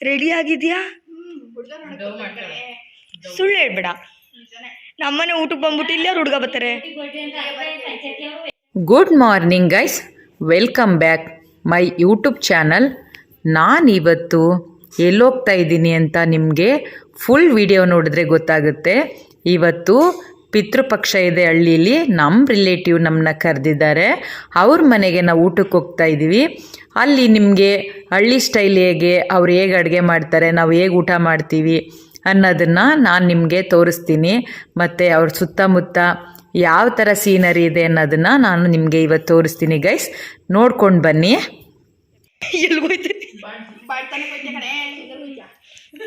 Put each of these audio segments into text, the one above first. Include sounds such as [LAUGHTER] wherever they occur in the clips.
Ready ಆಗಿದ್ಯಾ? ಸುಳ್ಳು ಹೇಳ್ಬೇಡ. ನಮ್ಮನೆ ಊಟಕ್ಕೆ ಬಂದ್ಬಿಟ್ಟು ಇಲ್ಲೇ ಹುಡುಗ ಬರ್ತಾರೆ. Good morning guys welcome back my YouTube channel ನಾನಿವತ್ತು ಎಲ್ಲೋಗ್ತಾ ಇದ್ದೀನಿ ಅಂತ ನಿಮಗೆ ಫುಲ್ ವಿಡಿಯೋ ನೋಡಿದ್ರೆ ಗೊತ್ತಾಗುತ್ತೆ. ಇವತ್ತು ಪಿತೃಪಕ್ಷ ಇದೆ ಹಳ್ಳಿಲಿ. ನಮ್ಮ ರಿಲೇಟಿವ್ ನಮ್ಮನ್ನ ಕರೆದಿದ್ದಾರೆ. ಅವ್ರ ಮನೆಗೆ ನಾವು ಊಟಕ್ಕೆ ಹೋಗ್ತಾ ಇದ್ದೀವಿ ಅಲ್ಲಿ ನಿಮಗೆ ಹಳ್ಳಿ ಸ್ಟೈಲ್ ಹೇಗೆ ಅವ್ರು ಹೇಗೆ ಅಡುಗೆ ಮಾಡ್ತಾರೆ ನಾವು ಹೇಗೆ ಊಟ ಮಾಡ್ತೀವಿ ಅನ್ನೋದನ್ನು ನಾನು ನಿಮಗೆ ತೋರಿಸ್ತೀನಿ. ಮತ್ತು ಅವ್ರ ಸುತ್ತಮುತ್ತ ಯಾವ ಥರ ಸೀನರಿ ಇದೆ ಅನ್ನೋದನ್ನು ನಾನು ನಿಮಗೆ ಇವತ್ತು ತೋರಿಸ್ತೀನಿ ಗೈಸ್ ನೋಡ್ಕೊಂಡು ಬನ್ನಿ.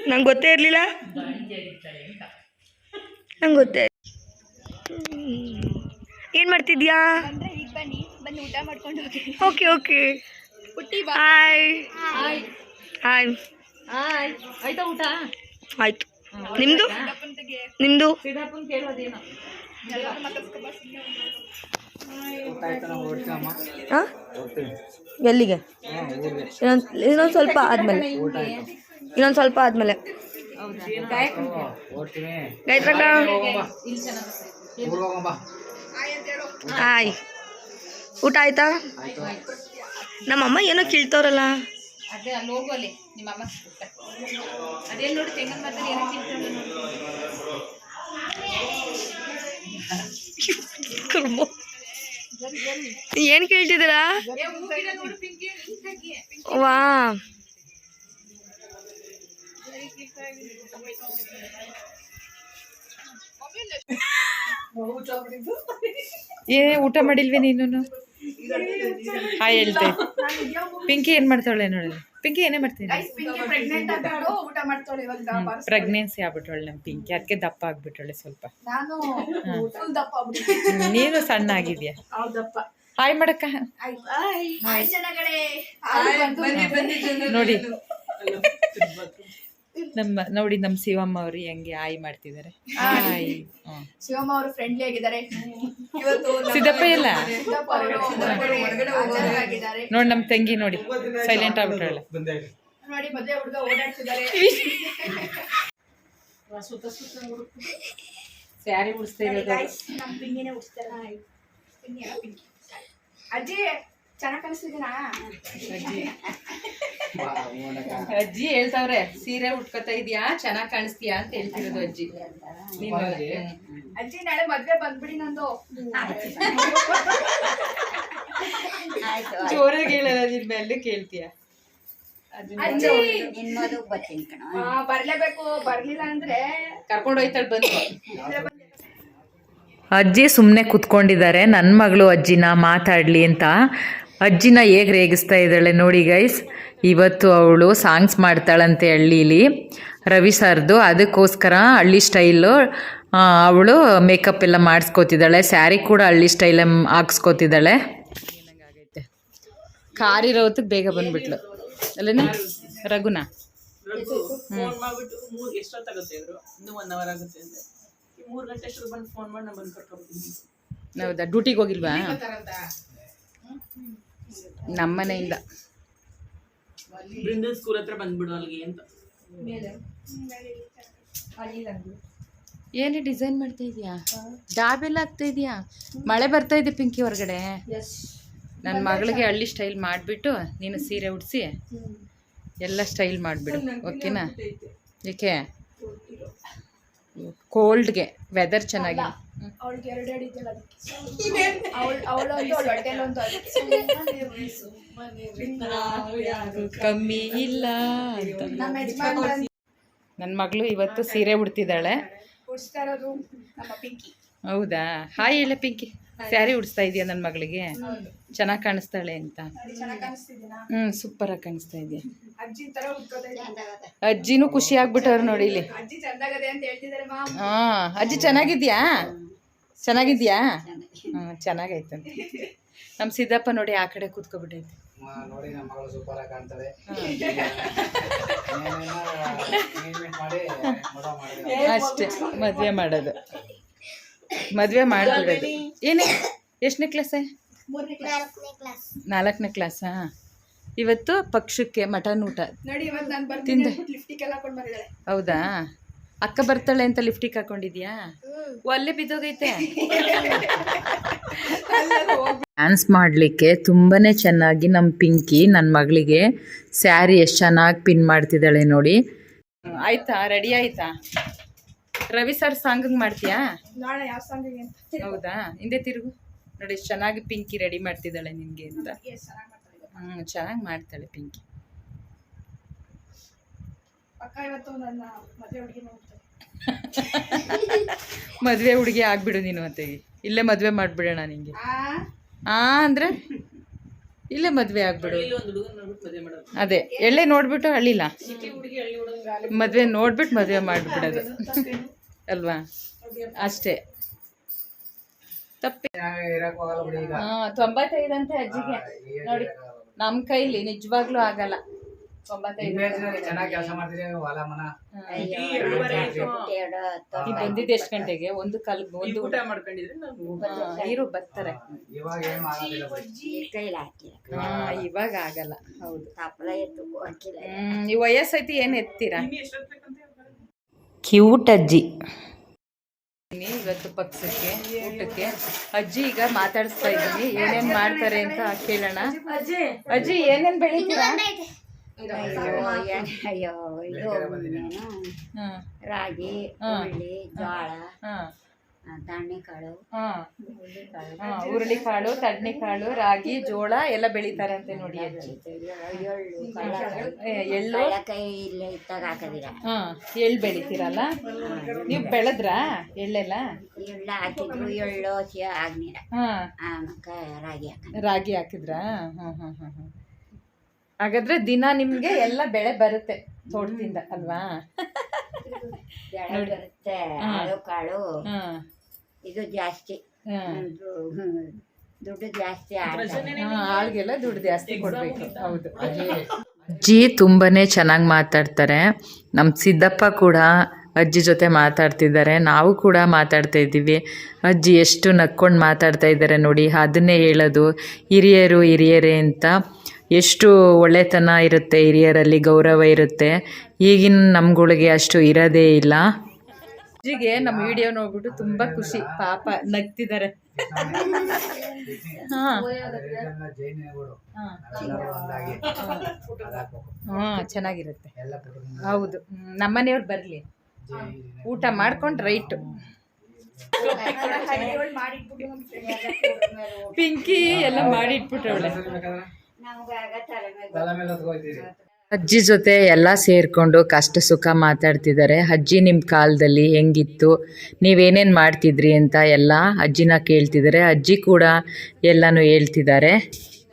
ನಂಗೆ ಗೊತ್ತೇ ಇರಲಿಲ್ಲ. ನಂಗೆ ಗೊತ್ತೇ ಏನು ಮಾಡ್ತಿದ್ಯಾ? ಓಕೆ ಓಕೆ ಹಾಯ್ ಹಾಯ್ ಆಯ್ತಾ ಊಟ? ಆಯಿತು. ನಿಮ್ಮದು ನಿಮ್ಮದು ಹಾಂ? ಎಲ್ಲಿಗೆ? ಇನ್ನೊಂದು ಇನ್ನೊಂದು ಸ್ವಲ್ಪ ಆದಮೇಲೆ. ಇನ್ನೊಂದು ಸ್ವಲ್ಪ ಆದಮೇಲೆ. ಗಾಯತ್ರಕ್ಕ ಹಾಯ್ ಊಟ ಆಯ್ತಾ. ನಮ್ಮಮ್ಮ ಏನೋ ಕೇಳ್ತಾರಲ್ಲ ಅದೇ ಅಲ್ಲಿ ನಿಮ್ಮ ಅಮ್ಮ ಅದೇನು ನೋಡಿ ತೆಂಗಿನ ಮರದಲ್ಲಿ ಏನೋ ತಿಂತಾಳೆ ನೋಡಿ. ಏನು ಕೇಳ್ತಿದ್ದೀರಾ? ವಾ. ಏ ಊಟ ಮಾಡಿಲ್ವೇ ನೀನು ಹಾಯ್ ಹೇಳ್ತೆ. ಪಿಂಕಿ ಏನು ಮಾಡ್ತಾಳೆ ನೋಡಿ. ಪಿಂಕಿ ಏನೇ ಮಾಡ್ತೀನಿ ಊಟ ಮಾಡ್ತಾಳೆ ಇವಾಗ ಪ್ರೆಗ್ನೆನ್ಸಿ ಆಗ್ಬಿಟ್ಟವಳೆ ನಮ್ಮ ಪಿಂಕಿ. ಅದಕ್ಕೆ ದಪ್ಪ ಆಗ್ಬಿಟ್ಟವಳೆ ಸ್ವಲ್ಪ. ನಾನು ಫುಲ್ ದಪ್ಪ ಆಗ್ಬಿಟ್ಟೆ. ನೀನು ಸಣ್ಣ ಆಗಿದ್ಯಾ? ಹೌದಪ್ಪ ಹಾಯ್ ಮಾಡಕ್ಕ. ಹಾಯ್ ಜನಗಳೇ. ನೋಡಿ. ನಮ್ಮ ನೋಡಿ ನಮ್ಮ ಶಿವಮ್ಮ ಅವರು ಹೆಂಗೆ ಆಯ್ ಮಾಡ್ತಿದ್ದಾರೆ. ಆಯ್ ಹ್ಮ್. ಶಿವಮ್ಮ ಅವರು ಫ್ರೆಂಡ್ಲಿ ಆಗಿದ್ದಾರೆ. ಇವತ್ತು ನಮ್ಮ ಸಿದ್ದಪ್ಪ ಇಲ್ಲ? ಸಿದ್ದಪ್ಪ ಅವರು ಹೊರಗಡೆ ಹಾಜರಾಗಿದ್ದಾರೆ ನೋಡಿ ನಮ್ಮ ತಂಗಿ ನೋಡಿ ಸೈಲೆಂಟ್ ಆಗ್ಬಿಟ್ಟವಳೆ ನೋಡಿ ಮದುವೆ ಹುಡುಗ ಓಡಾಡ್ತಿದ್ದಾರೆ. ಸ್ಯಾರಿ ಉಡಿಸ್ತಾ ನಮ್ಮ ಪಿಂಗಿನೇ ಉಡ್ಸ್ತಾರೆ. ಪಿಂಗಿ. ಅಜ್ಜಿ ಚೆನ್ನಾಗಿ ಕಾಣಿಸ್ತಿದ್ದೀನಾ? ಅಜ್ಜಿ ಹೇಳ್ತಾವ್ರೆ ಸೀರೆ ಉಟ್ಕೋತಾ ಇದೀಯಾ ಚೆನ್ನಾಗ್ ಕಾಣಿಸ್ತೀಯಾ ಅಂತ ಹೇಳ್ತಿರೋದು ಅಜ್ಜಿ. ಅಜ್ಜಿ. ನಾಳೆ ಮದ್ವೆ ಬಂದ್ಬಿಡಿ ನಂದು. ಜೋರಾಗಿ ಹೇಳಲ್ಲ ನಿನ್ ಮೇಲೆ ಕೇಳ್ತೀಯ? ಅಜ್ಜಿ ಸುಮ್ನೆ ಬರ್ಲೇಬೇಕು ಬರ್ಲಿಲ್ಲ ಅಂದ್ರೆ? ಕರ್ಕೊಂಡು ಹೋಯ್ತಾಳೆ ಬಂದು. ಅಜ್ಜಿ ಸುಮ್ಮನೆ ಕುತ್ಕೊಂಡಿದ್ದಾರೆ ನನ್ನ ಮಗಳು ಅಜ್ಜಿನ ಮಾತಾಡಲಿ ಅಂತ. ಅಜ್ಜಿನ ಹೇಗೆ ರೇಗಿಸ್ತಾ ಇದ್ದಾಳೆ ನೋಡಿ ಗೈಸ್ ಇವತ್ತು ಅವಳು ಸಾಂಗ್ಸ್ ಮಾಡ್ತಾಳಂತೆ ಹಳ್ಳೀಲಿ, ರವಿ ಸರ್ದು. ಅದಕ್ಕೋಸ್ಕರ ಹಳ್ಳಿ ಸ್ಟೈಲು ಅವಳು ಮೇಕಪ್ ಎಲ್ಲ ಮಾಡಿಸ್ಕೋತಿದ್ದಾಳೆ. ಸ್ಯಾರಿ ಕೂಡ ಹಳ್ಳಿ ಸ್ಟೈಲ್ ಹಾಕ್ಸ್ಕೋತಿದ್ದಾಳೆ. ಕಾರಿರೋದಕ್ಕೆ ಬೇಗ ಬಂದ್ಬಿಟ್ಲು. ಅಲ್ಲೇನ? ರಘುನ? ಹೌದಾ? ಡ್ಯೂಟಿಗೆ ಹೋಗಿಲ್ವಾ? ನಮ್ಮ ಬೃಂದನ್ ಸ್ಕೂಲ್ ಹತ್ರ ಬಂದ್ಬಿಡು ಅಲ್ಲಿಗೆ ಅಂತ. ಏನು ಡಿಸೈನ್ ಮಾಡ್ತಾ ಇದೀಯಾ? ಡಾಬೆಲ್ಲ ಆಗ್ತಾ ಇದೆಯಾ? ಮಳೆ ಬರ್ತಾ ಇದೆ ಪಿಂಕಿ ಹೊರಗಡೆ. ನನ್ನ ಮಗಳಿಗೆ ಹಳ್ಳಿ ಸ್ಟೈಲ್ ಮಾಡಿಬಿಟ್ಟು ನೀನು ಸೀರೆ ಉಡಿಸಿ. ಎಲ್ಲ ಸ್ಟೈಲ್ ಮಾಡಿಬಿಡು. ಓಕೆನಾ? ಏಕೆ? ಕೋಲ್ಡ್ಗೆ ವೆದರ್ ಚೆನ್ನಾಗಿ. ಅವಳಿಗೆ ಎರಡು ಎರಡು ಇದೆಯಲ್ಲ ಅದಕ್ಕೆ. ಅವಳು ಅವಳೊಂದು ಅವಳು ಹೊಟ್ಟೆಲೊಂದು ಅದಕ್ಕೆ ಕಮ್ಮಿ ಇಲ್ಲ ಅಂತ. ನಮ್ಮ ನನ್ನ ಮಗಳು ಇವತ್ತು ಸೀರೆ ಉಡ್ತಿದ್ದಾಳೆ. ಉಡ್ಸ್ತಾ ಇರೋದು ನಮ್ಮ ಪಿಂಕಿ. ಹೌದಾ? ಹಾಯ್ ಹೇಳ ಪಿಂಕಿ. ಸ್ಯಾರಿ ಉಡಿಸ್ತಾ ಇದೆಯಾ ನನ್ನ ಮಗಳಿಗೆ? ಚೆನ್ನಾಗಿ ಕಾಣಿಸ್ತಾಳೆ ಅಂತ. ಹ್ಞೂ ಸೂಪರಾಗಿ ಕಾಣಿಸ್ತಾ ಇದೆಯಾ. ಅಜ್ಜಿನೂ ಖುಷಿ ಆಗ್ಬಿಟ್ಟವ್ರು ನೋಡಿ ಇಲ್ಲಿ. ಹಾಂ ಅಜ್ಜಿ ಚೆನ್ನಾಗಿದ್ಯಾ? ಚೆನ್ನಾಗಿದ್ಯಾ? ಹ್ಞೂ ಚೆನ್ನಾಗೈತಂತೆ ನಮ್ಮ ಸಿದ್ದಪ್ಪ ನೋಡಿ ಆ ಕಡೆ ಕೂತ್ಕೊಬಿಟ್ಟೈತೆ. ನೋಡಿ ನಮ್ಮ ಮಗಳು ಸೂಪರ್ ಆಗಿ ಕಾಣ್ತದೆ ಎಂಗೇಜ್ಮೆಂಟ್ ಮಾಡಿ ಮದುವೆ ಮಾಡಿದ್ರೆ ಅಷ್ಟೇ ಮದುವೆ ಮಾಡೋದು. ಮದುವೆ ಮಾಡ್ಬಿಡೋದು. ಏನೇ? ಎಷ್ಟನೇ ಕ್ಲಾಸೇ ನಾಲ್ಕನೇ ಕ್ಲಾಸಾ ಇವತ್ತು ಪಕ್ಷಕ್ಕೆ ಮಟನ್ ಊಟ. ನೋಡಿ ಇವತ್ತು ನಾನು ತಿಂದೆ. ಹೌದಾ? ಅಕ್ಕ ಬರ್ತಾಳೆ ಅಂತ ಲಿಫ್ಟಿಗೆ ಹಾಕೊಂಡಿದ್ಯಾ? ಒಲ್ಲೆ ಬಿದ್ದೋಗೈತೆ. ಡ್ಯಾನ್ಸ್ ಮಾಡಲಿಕ್ಕೆ ತುಂಬಾ ಚೆನ್ನಾಗಿ ನಮ್ಮ ಪಿಂಕಿ ನನ್ನ ಮಗಳಿಗೆ ಸ್ಯಾರಿ ಎಷ್ಟು ಚೆನ್ನಾಗಿ ಪಿನ್ ಮಾಡ್ತಿದ್ದಾಳೆ ನೋಡಿ. ಆಯ್ತಾ? ರೆಡಿ ಆಯ್ತಾ? ರವಿ ಸರ್ ಸಾಂಗ್ ಮಾಡ್ತೀಯಾ? ನಾಳೆ ಯಾವ ಸಾಂಗಿಗೆ ಅಂತ ಹೌದಾ? ಹಿಂದೆ ತಿರುಗು. ನೋಡಿ ಎಷ್ಟು ಚೆನ್ನಾಗಿ ಪಿಂಕಿ ರೆಡಿ ಮಾಡ್ತಿದ್ದಾಳೆ ನಿನಗೆ ಅಂತ. ಹ್ಮ್ ಚೆನ್ನಾಗಿ ಹ್ಞೂ ಚೆನ್ನಾಗಿ ಮಾಡ್ತಾಳೆ ಪಿಂಕಿ. ಪಕ್ಕ ಇವತ್ತು ನನ್ನ ಮದುವೆ ಹುಡುಗಿ [LAUGHS] ಆಗ್ಬಿಡು ನೀನು ಅಂತ ಇಲ್ಲೇ ಮದುವೆ ಮಾಡಿಬಿಡೋಣ ನಿಂಗೆ. ಆ? ಆ ಅಂದರೆ? ಇಲ್ಲೇ ಮದುವೆ ಆಗ್ಬಿಡು. ಅದೇ ಎಳ್ಳೆ ನೋಡ್ಬಿಟ್ಟು ಅಳಿಲ್ಲ ಮದುವೆ ನೋಡ್ಬಿಟ್ಟು ಮದುವೆ ಮಾಡಿಬಿಡೋದು. ಅಲ್ವಾ? ಅಷ್ಟೇ. ತಪ್ಪಿ. ತೊಂಬತ್ತೈದು ಅಂತ ಅಜ್ಜಿಗೆ. ನೋಡಿ ನಮ್ಮ ಕೈಲಿ ನಿಜವಾಗ್ಲೂ ಆಗಲ್ಲ. ಬಂದಿದ್ದೆ ಎಷ್ಟು ಗಂಟೆಗೆ? ಒಂದು ಕಾಲ್ ಒಂದು ಊಟ ಇರು ಬರ್ತಾರೆ. ಇವಾಗ ಏನು ಆಗೋದಿಲ್ಲ ಬಿಡಿ ಹಾ, ಇವಾಗ ಆಗಲ್ಲ. ಹೌದು. ಹ್ಮ್ ಈ ವಯಸ್ಸೈತಿ ಏನು ಎತ್ತೀರಾ? ಕ್ಯೂಟ್ ಅಜ್ಜಿ. ಇವತ್ತು ಪಕ್ಷಕ್ಕೆ ಊಟಕ್ಕೆ. ಅಜ್ಜಿ ಈಗ ಮಾತಾಡಿಸ್ತಾ ಇದ್ದೀನಿ ಏನೇನ್ ಮಾಡ್ತಾರೆ ಅಂತ ಕೇಳೋಣ. ಅಜ್ಜಿ. ಏನೇನ್ ಬೆಳಿತೀರಾ? ಅಯ್ಯೋ ಇದು ರಾಗಿ ಜೋಳ ಕಾಳು ಹುರುಳಿಕಾಳು ತಡ್ನಿಕಾಳು ರಾಗಿ ಜೋಳ ಎಲ್ಲ ಬೆಳಿತಾರಂತೆ ನೋಡಿ ಅಜ್ಜಿ ಎಳ್ಳು ಎಳ್ಳು ಬೆಳಿತೀರಲ್ಲ? ನೀವು ಬೆಳೆದ್ರಾ ಎಳ್ಳೆಲ್ಲ? ಎಳ್ಳು ಹಾಕಿದ್ರು ಎಳ್ಳು ರಾಗಿ ಹಾಕಿದ್ರ ರಾಗಿ ಹಾಕಿದ್ರಾ? ಹಾಗಾದ್ರೆ ದಿನ ನಿಮ್ಗೆ ಎಲ್ಲ ಬೆಳೆ ಬರುತ್ತೆ ತೋಟದಿಂದ ಅಲ್ವಾ? ಬರುತ್ತೆ ಆಳು ಕಾಳು ಇದು ಜಾಸ್ತಿ. ದುಡ್ಡು ಜಾಸ್ತಿ ದುಡ್ಡು ಜಾಸ್ತಿ ಕೊಡ್ಬೇಕು. ಹೌದು. ಅಜ್ಜಿ ತುಂಬನೇ ಚೆನ್ನಾಗಿ ಮಾತಾಡ್ತಾರೆ. ನಮ್ಮ ಸಿದ್ದಪ್ಪ ಕೂಡ ಅಜ್ಜಿ ಜೊತೆ ಮಾತಾಡ್ತಿದ್ದಾರೆ. ನಾವು ಕೂಡ ಮಾತಾಡ್ತಾ ಇದ್ದೀವಿ. ಅಜ್ಜಿ ಎಷ್ಟು ನಕ್ಕೊಂಡು ಮಾತಾಡ್ತಾ ಇದ್ದಾರೆ ನೋಡಿ. ಅದನ್ನೇ ಹೇಳೋದು ಹಿರಿಯರು ಹಿರಿಯರೇ ಅಂತ. ಎಷ್ಟು ಒಳ್ಳೆತನ ಇರುತ್ತೆ ಹಿರಿಯರಲ್ಲಿ ಗೌರವ ಇರುತ್ತೆ. ಈಗಿನ ನಮ್ಗಳಿಗೆ ಅಷ್ಟು ಇರೋದೇ ಇಲ್ಲ. ಅಜ್ಜಿಗೆ ನಮ್ಮ ವಿಡಿಯೋ ನೋಡ್ಬಿಟ್ಟು ತುಂಬಾ ಖುಷಿ. ಪಾಪ ನಗ್ತಿದ್ದಾರೆ. ಹಾ. ಚೆನ್ನಾಗಿರುತ್ತೆ. ಹೌದು. ನಮ್ಮನೆಯವ್ರು ಬರ್ಲಿ. ಊಟ ಮಾಡ್ಕೊಂಡು ರೈಟು. ಪಿಂಕಿ ಎಲ್ಲ ಮಾಡಿಟ್ಬಿಟ್ಟವಳೆ ಅಜ್ಜಿ ಜೊತೆ ಎಲ್ಲ ಸೇರಿಕೊಂಡು ಕಷ್ಟ ಸುಖ ಮಾತಾಡ್ತಿದ್ದಾರೆ. ಅಜ್ಜಿ ನಿಮ್ಮ ಕಾಲದಲ್ಲಿ ಹೆಂಗಿತ್ತು? ನೀವೇನೇನು ಮಾಡ್ತಿದ್ರಿ ಅಂತ ಎಲ್ಲ ಅಜ್ಜಿನ ಕೇಳ್ತಿದ್ದಾರೆ. ಅಜ್ಜಿ ಕೂಡ ಎಲ್ಲನೂ ಹೇಳ್ತಿದ್ದಾರೆ.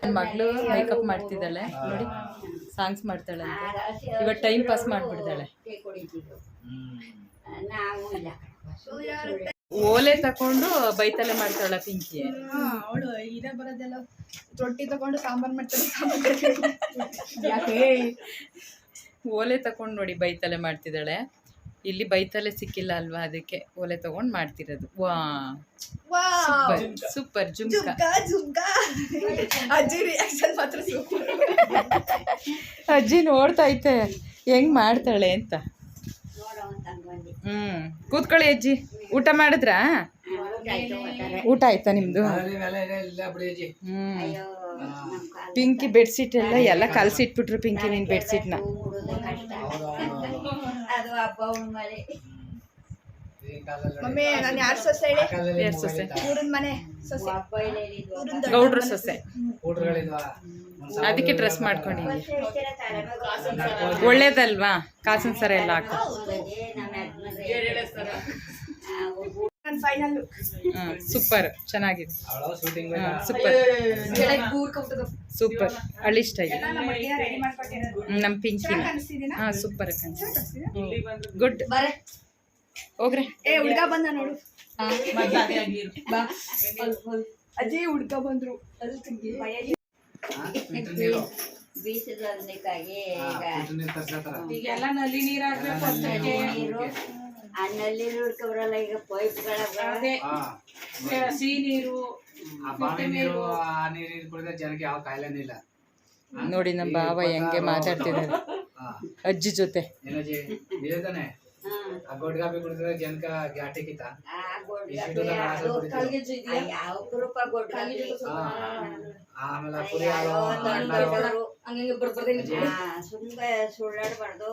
ನನ್ನ ಮಗಳು ಮೇಕಪ್ ಮಾಡ್ತಿದ್ದಾಳೆ. ನೋಡಿ ಸಾಂಗ್ಸ್ ಮಾಡ್ತಾಳೆ ಇವಾಗ ಟೈಮ್ ಪಾಸ್ ಮಾಡಿಬಿಡ್ತಾಳೆ. ಓಲೆ ತಕೊಂಡು ಬೈತಲೆ ಮಾಡ್ತಾಳ ಪಿಂಕಿ. ಅವಳು ಇದೇ ಬರೋದೆಲ್ಲ ರೊಟ್ಟಿ ತಗೊಂಡು ಸಾಂಬಾರ್ ಮಾಡ್ತಾಳೆ ಓಲೆ ತಕೊಂಡು ನೋಡಿ ಬೈತಲೆ ಮಾಡ್ತಿದ್ದಾಳೆ. ಇಲ್ಲಿ ಬೈತಲೆ ಸಿಕ್ಕಿಲ್ಲ ಅಲ್ವಾ ಅದಕ್ಕೆ ಓಲೆ ತಗೊಂಡ್ ಮಾಡ್ತಿರೋದು. ವಾ. ಸೂಪರ್ ಜುಮ್ಕಾ ಅಜ್ಜಿ ರಿಯಾಕ್ಷನ್ ಮಾತ್ರ ಸೂಪರ್ ಅಜ್ಜಿ ನೋಡ್ತಾ ಐತೆ ಹೆಂಗ್ ಮಾಡ್ತಾಳೆ ಅಂತ. ಹ್ಮ್. ಕೂತ್ಕೊಳ್ಳಿ ಅಜ್ಜಿ. ಊಟ ಮಾಡಿದ್ರಾ? ಊಟ ಆಯ್ತು ನಿಮ್ದು? ಹ್ಮ್. ಪಿಂಕಿ ಬೆಡ್ಶೀಟ್ ಎಲ್ಲ ಎಲ್ಲ ಕಲ್ಸಿಟ್ಬಿಟ್ರು ಪಿಂಕಿ ನಿನ್ ಬೆಡ್ಶೀಟ್ನ ಉಡುದು ಕಷ್ಟ ಅದು ಹಬ್ಬ ಉಣ್ಮಲೆ ಈ ಕಾಲದಲ್ಲಿ ಮಮ್ಮಿ ನಾನು ಯಾರು ಸೊಸೆ ಹೇಳಿ? ಯಾರ್ ಸೊಸೆ? ಊರಿನ ಮನೆ ಸೊಸೆ. ಹಬ್ಬ ಇಲ್ಲ ಇಲ್ಲಿದ್ದು ಊರಿನ ದೊಡ್ಡ ಗೌಡ್ರು ಮನೆ ಸೊಸೆ ಅದಕ್ಕೆ ಡ್ರೆಸ್ ಮಾಡ್ಕೊಂಡಿದ್ವಿ ಒಳ್ಳೇದಲ್ವಾ? ಕಾಸಿನ ಸರ ಎಲ್ಲ ಹಾಕು. ನನ್ನ ಫೈನಲ್ ಸೂಪರ್ ಚೆನ್ನಾಗಿದೆ. ಶೂಟಿಂಗ್ ಸೂಪರ್ ಸೂಪರ್ ಅಳಿಷ್ಟ ಇದೆ ಎಲ್ಲ ನಮ್ಮ ಹುಡುಗಿನ ರೆಡಿ ಮಾಡ್ಕೊಟ್ಟಿರೋದು. ಅನಿಸ್ತಿದ್ದೀನ ಹಾ ಸೂಪರ್ ಗುಡ್ ಬರೇ. ಹೋಗ್ರೆ. ಏ ಹುಡ್ಗ ಬಂದ ನೋಡು. ಬಾ. ಅಜ್ಜಿ ಹುಡ್ಗ ಬಂದ್ರು. ನೀರು. ನೀರು. ಈಗೆಲ್ಲ ನಲ್ಲಿ ನೀರ್. ಹಾಕ್ಬೇಕು ನೀರು ಆ ನಲ್ಲಿ ಹುಡ್ಕೊಬ್ರಲ್ಲ ಈಗ ಪೈಪ್. ಸಿಹಿ ನೀರು ಆ ನೀರು ಆ ನೀರು ಕುಡಿದ್ರೆ ಜನಕ್ಕೆ ಯಾವ ಕಾಯಿಲೆನೂ ಇಲ್ಲ. ನೋಡಿ ನಮ್ಮ ಬಾಬಾ ಹೆಂಗೆ ಮಾತಾಡ್ತಿದ್ದಾರೆ. ಅಜ್ಜಿ ಜೊತೆ. ಆ ಗೊಡ್ಗಾಪಿ ಕುಡಿದ್ರೆ ಜನಕ ಗ್ಯಾಟಿ ಕಿತ. ಆಮೇಲೆ ಪುರಿ ಹಾಲು ಸುಳ್ಳಾಡ್ಬಾರ್ದು.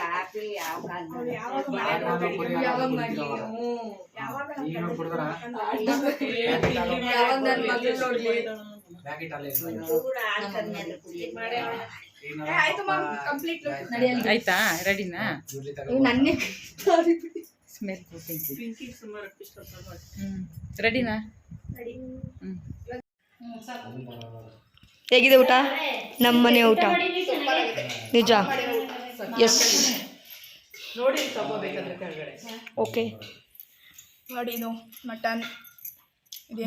ಕಾಫಿ ಯಾವ ಹಾಲು ಆಯ್ತು ರೆಡಿನಾ? ನನ್ನೇ ಸ್ಮೆಲ್ ರೆಡಿನಾ? ಹೇಗಿದೆ ಊಟ? ನಮ್ಮನೆ ಊಟ. ನಿಜ? ಎಸ್ ನೋಡಿ ತಗೋಬೇಕಾದ್ರೆ ಕೆಳಗಡೆ. ಓಕೆ. ನೋಡಿ ಇದು ಮಟನ್.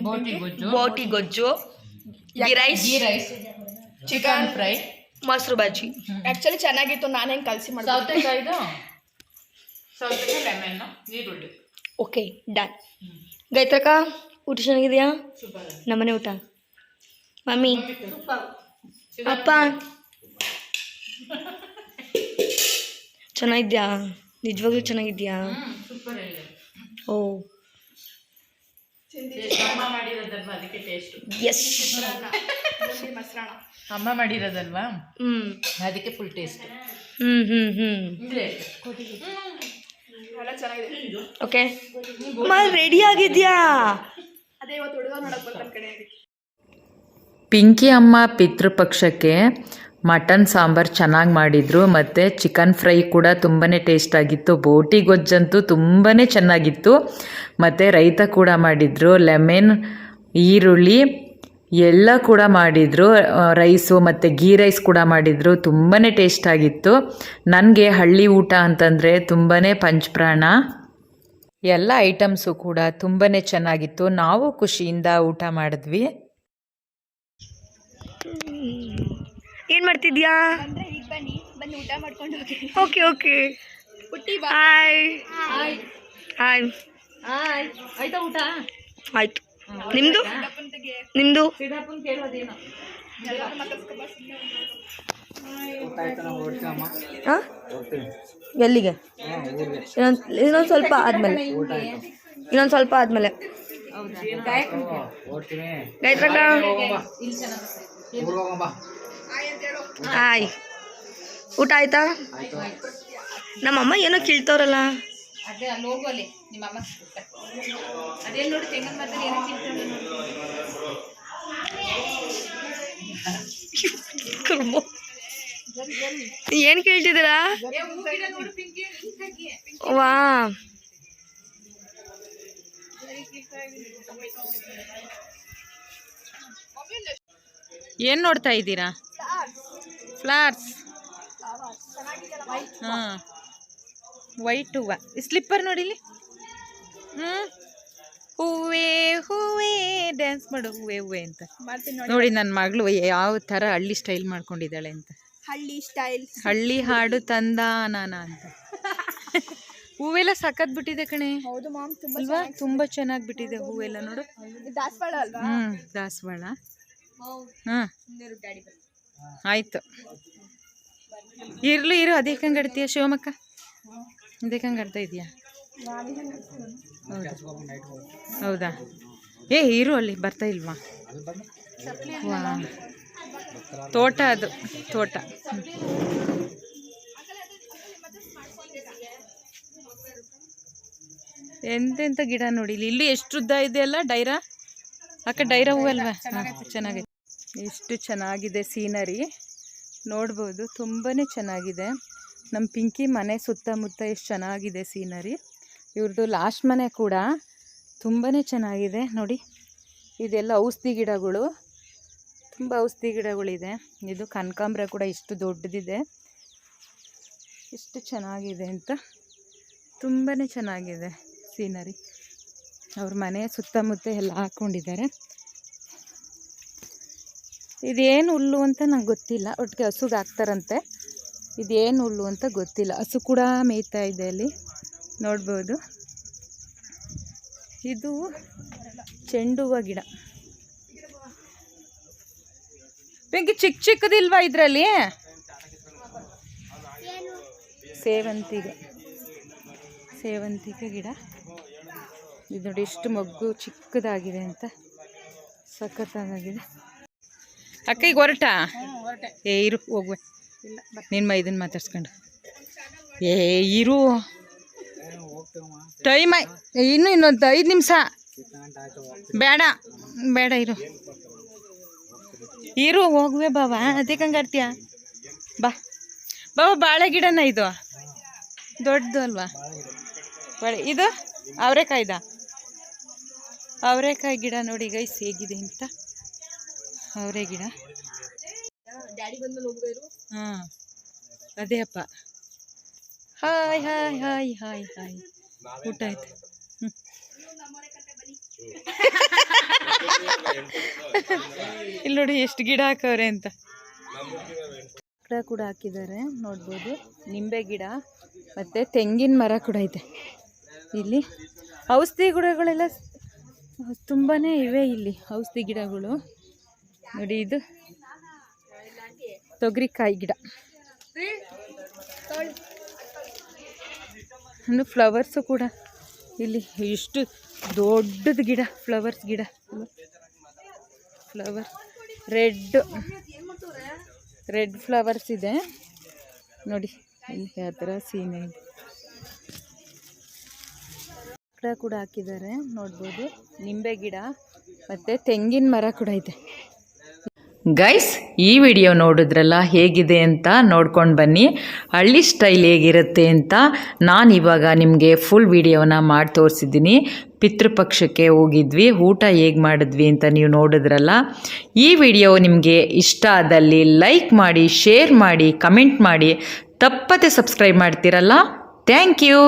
ಬೋಟಿ ಗೊಜ್ಜು. ಬೋಟಿ ಗೊಜ್ಜು. Ghee rice? ಚಿಕನ್ ಫ್ರೈ ಮೊಸರು ಬಾಜಿ ಆ್ಯಕ್ಚುಲಿ ಚೆನ್ನಾಗಿತ್ತು ನಾನು ಹೆಂಗೆ ಕಲಸಿ ಮಾಡಿದೆ? ಸೌತೆಕಾಯ್ದು. ಸೌತೆಕಾಯಿ ಲೆಮನ್ ಈರುಳ್ಳಿ ಓಕೆ ಡನ್ ಗೈತ್ರಕ್ಕ ಊಟ ಚೆನ್ನಾಗಿದೆಯಾ? ನಮ್ಮನೆ ಊಟ. ಮಮ್ಮಿ. ಅಪ್ಪ. ಚೆನ್ನಾಗಿದ್ಯಾ? ನಿಜವಾಗ್ಲೂ ಚೆನ್ನಾಗಿದ್ಯಾ? ಓ. ಅಮ್ಮ ಮಾಡಿರೋದಲ್ವಾ? ಅದಕ್ಕೆ ಟೇಸ್ಟ್ ಎಸ್ ಮೊಸರಣ. ಅಮ್ಮ ಮಾಡಿರೋದಲ್ವಾ? ಹ್ಞೂ ಅದಕ್ಕೆ ಫುಲ್ ಟೇಸ್ಟ್ ಎಲ್ಲ ಚೆನ್ನಾಗಿದೆ. ಓಕೆ ಅಮ್ಮ ರೆಡಿ ಆಗಿದ್ಯಾ? ಅದೇ ಇವತ್ತು ಹುಡುಗ ನೋಡಕ್ ಬರ್ತಾನೆ ಕಡೆ ಪಿಂಕಿ ಅಮ್ಮ ಪಿತೃಪಕ್ಷಕ್ಕೆ ಮಟನ್ ಸಾಂಬಾರು ಚೆನ್ನಾಗಿ ಮಾಡಿದರು, ಮತ್ತು ಚಿಕನ್ ಫ್ರೈ ಕೂಡ ತುಂಬಾ ಟೇಸ್ಟ್ ಆಗಿತ್ತು. ಬೋಟಿ ಗೊಜ್ಜಂತೂ ತುಂಬಾ ಚೆನ್ನಾಗಿತ್ತು. ಮತ್ತು ರೈತ ಕೂಡ ಮಾಡಿದರು ಲೆಮನ್ ಈರುಳ್ಳಿ ಎಲ್ಲ ಕೂಡ ಮಾಡಿದರು. ರೈಸು ಮತ್ತು ಗೀ ರೈಸ್ ಕೂಡ ಮಾಡಿದರು. ತುಂಬಾ ಟೇಸ್ಟ್ ಆಗಿತ್ತು. ನನಗೆ ಹಳ್ಳಿ ಊಟ ಅಂತಂದರೆ ತುಂಬಾ ಪಂಚಪ್ರಾಣ ಎಲ್ಲ ಐಟಮ್ಸು ಕೂಡ ತುಂಬಾ ಚೆನ್ನಾಗಿತ್ತು. ನಾವು ಖುಷಿಯಿಂದ ಊಟ ಮಾಡಿದ್ವಿ. ಏನು ಮಾಡ್ತಿದ್ಯಾ? ಅಂದ್ರೆ ಈಗ ಬನ್ನಿ ಬನ್ನಿ ಊಟ ಮಾಡ್ಕೊಂಡು ಹೋಗಿ. Okay okay. ಹುಟ್ಟಿ ಬಾ. ಹಾಯ್ ಹಾಯ್ ಆಯ್ತಾ ಊಟ? ಆಯ್ತು. ನಿಮ್ಮದು ನಿಮ್ಮದು ಹಾಂ? ಎಲ್ಲಿಗೆ? ಇನ್ನೊಂದು ಇನ್ನೊಂದು ಸ್ವಲ್ಪ ಆದಮೇಲೆ. ಇನ್ನೊಂದು ಸ್ವಲ್ಪ ಆದಮೇಲೆ. ಓಡ್ತೀನಿ ಹಾಯ್ ಊಟ ಆಯ್ತಾ? ನಮ್ಮ ನಮ್ಮಮ್ಮ ಏನೋ ಕೇಳ್ತವ್ರಲ್ಲ. ಅದೇ ಅಲ್ಲಿ ಹೋಗು ಅಲ್ಲಿ ನಿಮ್ಮ ಅಮ್ಮ ಅದೇ ನೋಡಿ ತೆಂಗಿನ ಮರದಲ್ಲಿ ಏನೋ ತಿಂತಾಳೆ ಏನು ಕೇಳ್ತಿದ್ದೀರಾ? ವಾ. ಏನು ನೋಡ್ತಾ ಇದ್ದೀರಾ? ಫ್ಲವರ್ಸ್ ಹಾಂ. ವೈಟ್ ಹೂವು ಸ್ಲಿಪ್ಪರ್ ನೋಡಿಲಿ ಹ್ಞೂ ಹೂವೇ ಹೂವೇ ಡ್ಯಾನ್ಸ್ ಮಾಡು. ಹೂವೇ ಹೂವೇ ಅಂತ. ನೋಡಿ. ನನ್ನ ಮಗಳು ಯಾವ ಥರ ಹಳ್ಳಿ ಸ್ಟೈಲ್ ಮಾಡ್ಕೊಂಡಿದ್ದಾಳೆ ಅಂತ. ಹಳ್ಳಿ ಸ್ಟೈಲ್ ಹಳ್ಳಿ ಹಾಡು ತಂದ ನಾನ ಅಂತ. ಹೂವೆಲ್ಲ ಸಖತ್ ಬಿಟ್ಟಿದೆ ಕಣೆ. ಅಲ್ವಾ? ತುಂಬಾ ಚೆನ್ನಾಗಿ ಬಿಟ್ಟಿದೆ ಹೂವೆಲ್ಲ ನೋಡು. ದಾಸವಾಳ ಹ್ಮ್ ದಾಸವಾಳ. ಹಾಂ. ಆಯಿತು. ಇರ್ಲಿ, ಇರು, ಅದೇ ಹಂಗೆ ಆಡ್ತೀಯ ಶಿವಮಕ್ಕ ಅದೇ ಹಂಗೆ ಆಡ್ತಾ ಇದೆಯಾ ಹೌದಾ? ಏ, ಇರು ಅಲ್ಲಿ, ಬರ್ತಾ ಇಲ್ವಾ? ತೋಟ ಅದು, ತೋಟ. ಎಂತೆಂಥ ಗಿಡ ನೋಡಿ ಇಲ್ಲಿ ಎಷ್ಟು ಉದ್ದ ಇದೆಯಲ್ಲ, ಡೈರಾ? ಅಕ್ಕ, ಡೈರಾ ಹೂವಲ್ವಾ ಚೆನ್ನಾಗೈತೆ. ಎಷ್ಟು ಚೆನ್ನಾಗಿದೆ ಸೀನರಿ. ನೋಡ್ಬೋದು ತುಂಬಾ ಚೆನ್ನಾಗಿದೆ. ನಮ್ಮ ಪಿಂಕಿ ಮನೆ ಸುತ್ತಮುತ್ತ ಎಷ್ಟು ಚೆನ್ನಾಗಿದೆ ಸೀನರಿ. ಇವ್ರದ್ದು ಲಾಸ್ಟ್ ಮನೆ ಕೂಡ ತುಂಬಾ ಚೆನ್ನಾಗಿದೆ. ನೋಡಿ, ಇದೆಲ್ಲ ಔಷಧಿ ಗಿಡಗಳು. ತುಂಬ ಔಷಧಿ ಗಿಡಗಳಿದೆ. ಇದು ಕನಕಾಂಬ್ರ ಕೂಡ ಇಷ್ಟು ದೊಡ್ಡದಿದೆ. ಎಷ್ಟು ಚೆನ್ನಾಗಿದೆ ಅಂತ. ತುಂಬಾ ಚೆನ್ನಾಗಿದೆ ಸೀನರಿ. ಅವ್ರ ಮನೆ ಸುತ್ತಮುತ್ತ ಎಲ್ಲ ಹಾಕ್ಕೊಂಡಿದ್ದಾರೆ ಇದೇನು ಹುಲ್ಲು ಅಂತ ನಂಗೆ ಗೊತ್ತಿಲ್ಲ. ಒಟ್ಟಿಗೆ ಹಸುಗೆ ಹಾಕ್ತಾರಂತೆ. ಇದೇನು ಹುಲ್ಲು ಅಂತ ಗೊತ್ತಿಲ್ಲ. ಹಸು ಕೂಡ ಮೇಯ್ತಾ ಇದೆ ಅಲ್ಲಿ. ನೋಡ್ಬೋದು. ಇದು ಚೆಂಡು ಹೂವು ಗಿಡ. ಬೆಂಕಿ ಚಿಕ್ಕ ಚಿಕ್ಕದಿಲ್ವಾ ಇದರಲ್ಲಿ? ಸೇವಂತಿಗೆ. ಸೇವಂತಿಗೆ ಗಿಡ. ಇದು ನೋಡಿ ಎಷ್ಟು ಮಗ್ಗು ಚಿಕ್ಕದಾಗಿದೆ ಅಂತ. ಸಖತ್ತಾಗಿದೆ. ಅಕ್ಕ ಈಗ ಹೊರಟ. ಏ ಇರು ಹೋಗುವೆ ನಿನ್ನ ಮೈದನ್ ಮಾತಾಡ್ಸ್ಕೊಂಡು. ಏ ಇರು. ಟೈಮ್ ಇನ್ನು ಇನ್ನೊಂದು ಐದು ನಿಮಿಷ. ಬೇಡ ಬೇಡ ಇರು. ಇರು ಹೋಗುವೆ ಬಾಬಾ ಅದಕ್ಕೆ ಕಂಗಾಡ್ತೀಯ ಬಾ. ಬಾಬಾ ಬಾಳೆ ಗಿಡನ ಇದು. ದೊಡ್ಡದು ಅಲ್ವಾ? ಬಾಳೆ ಇದು ಅವರೆಕಾಯ್ದ? ಅವರೆಕಾಯಿ ಗಿಡ ನೋಡಿ ಗೈಸ್ ಹೇಗಿದೆ ಅಂತ. ಅವರೆ ಗಿಡ? ಹಾಂ ಅದೇ ಅಪ್ಪ. Hi hi hi hi hi ಊಟ ಆಯ್ತು. ಹ್ಞೂ ಇಲ್ಲಿ ನೋಡಿ ಎಷ್ಟು ಗಿಡ ಹಾಕವ್ರೆ ಅಂತ. ಗಿಡ ಕೂಡ ಹಾಕಿದ್ದಾರೆ ನೋಡ್ಬೋದು. ನಿಂಬೆ ಗಿಡ ಮತ್ತು ತೆಂಗಿನ ಮರ ಕೂಡ ಇದೆ. ಇಲ್ಲಿ ಔಷಧಿ ಗಿಡಗಳೆಲ್ಲ ತುಂಬಾ ಇವೆ ಇಲ್ಲಿ ಔಷಧಿ ಗಿಡಗಳು. ನೋಡಿ ಇದು ತೊಗರಿಕಾಯಿ ಗಿಡ. ಇನ್ನು ಫ್ಲವರ್ಸು ಕೂಡ ಇಲ್ಲಿ ಎಷ್ಟು ದೊಡ್ಡದು ಗಿಡ ಫ್ಲವರ್ಸ್ ಗಿಡ. ಫ್ಲವರ್ ರೆಡ್ ರೆಡ್ ಫ್ಲವರ್ಸ್ ಇದೆ. ನೋಡಿ ಇಲ್ಲಿ ಯಾವ ಥರ ಸೀನೆ ಇದೆ. ಕೂಡ ಹಾಕಿದ್ದಾರೆ, ನೋಡ್ಬೋದು. ನಿಂಬೆ ಗಿಡ ಮತ್ತು ತೆಂಗಿನ ಮರ ಕೂಡ ಇದೆ. ಗೈಸ್ ಈ ವಿಡಿಯೋ ನೋಡಿದ್ರಲ್ಲ ಹೇಗಿದೆ ಅಂತ ನೋಡ್ಕೊಂಡು ಬನ್ನಿ. ಹಳ್ಳಿ ಸ್ಟೈಲ್ ಹೇಗಿರುತ್ತೆ ಅಂತ ನಾನು ಇವಾಗ ನಿಮಗೆ ಫುಲ್ ವಿಡಿಯೋನ ಮಾಡಿ ತೋರಿಸಿದ್ದೀನಿ. ಪಿತೃಪಕ್ಷಕ್ಕೆ ಹೋಗಿದ್ವಿ, ಊಟ ಹೇಗೆ ಮಾಡಿದ್ವಿ ಅಂತ ನೀವು ನೋಡಿದ್ರಲ್ಲ. ಈ ವಿಡಿಯೋ ನಿಮಗೆ ಇಷ್ಟ ಆದಲ್ಲಿ ಲೈಕ್ ಮಾಡಿ ಶೇರ್ ಮಾಡಿ ಕಮೆಂಟ್ ಮಾಡಿ ತಪ್ಪದೆ ಸಬ್ಸ್ಕ್ರೈಬ್ ಮಾಡ್ತೀರಲ್ಲ? Thank you